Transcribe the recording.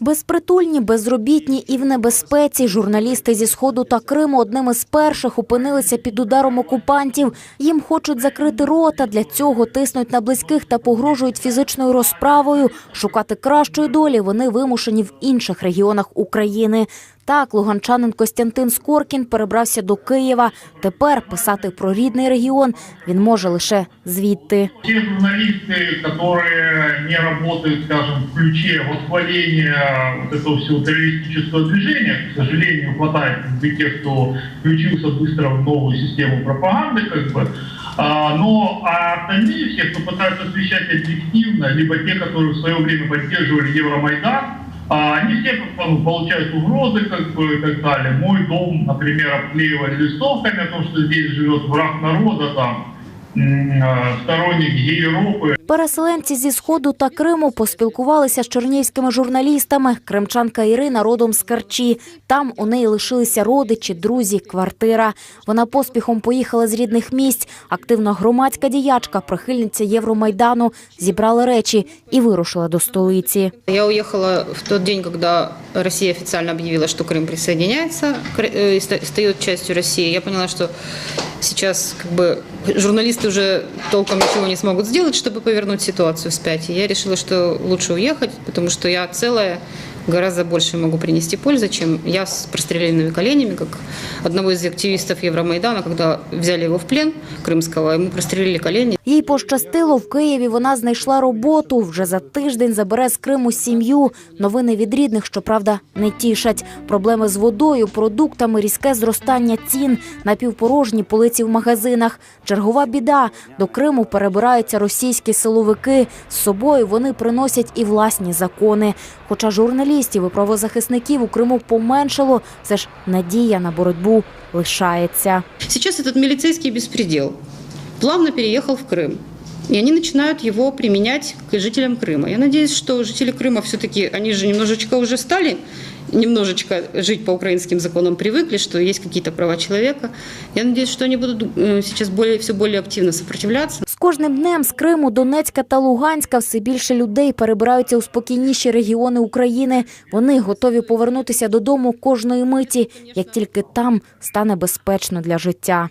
Безпритульні, безробітні і в небезпеці. Журналісти зі сходу та Криму одним із перших опинилися під ударом окупантів. Їм хочуть закрити рота. Для цього тиснуть на близьких та погрожують фізичною розправою. Шукати кращої долі вони вимушені в інших регіонах України. Так, луганчанин Костянтин Скоркін перебрався до Києва. Тепер писати про рідний регіон він може лише звідти. Те журналисты, которые не работают, скажем, в ключе восхваления вот этого всего террористического движения, к сожалению, хватает как бы, тех, кто включился быстро в новую систему пропаганды, как бы, А, но а остальные, все, кто пытаются освещать объективно, либо те, которые в свое время поддерживали Евромайдан, а, они все получают угрозы, как бы, и так далее. Мой дом, например, обклеивали листовками о том, что здесь живет враг народа, там, а, сторонник Европы. Переселенці зі сходу та Криму поспілкувалися з чернігівськими журналістами. Кримчанка Ірина родом з Карчі. Там у неї лишилися родичі, друзі, квартира. Вона поспіхом поїхала з рідних місць. Активна громадська діячка, прихильниця Євромайдану, зібрала речі і вирушила до столиці. Я уехала в тот день, когда Россия официально объявила, что Крым присоединяется к- э, и ста- стает частью России. Я поняла, что сейчас как бы журналисты уже толком ничего не смогут сделать, чтобы повернуть ситуацию вспять. И я решила, что лучше уехать, потому что я целая гораздо больше могу принести пользы, чем я с простреленными коленями, как одного из активистов Евромайдана, когда взяли его в плен крымского, ему прострелили колени. Їй пощастило, в Києві вона знайшла роботу. Вже за тиждень забере з Криму сім'ю. Новини від рідних, щоправда, не тішать. Проблеми з водою, продуктами, різке зростання цін, напівпорожні полиці в магазинах. Чергова біда. До Криму перебираються російські силовики. З собою вони приносять і власні закони. Хоча журналістів і правозахисників у Криму поменшало, все ж надія на боротьбу лишається. Зараз цей міліцейський безпреділ плавно переїхав в Крым. И они начинают его применять к жителям Крыма. Я надеюсь, что жители Крыма все-таки, они же немножечко уже стали немножечко жить по украинским законам, привыкли, что есть какие-то права человека. Я надеюсь, что они будут э, сейчас более, все более активно сопротивляться. З кожним днем з Криму, Донецька та Луганська все більше людей перебираються у спокійніші регіони України. Вони готові повернутися додому кожної миті, як тільки там стане безпечно для життя.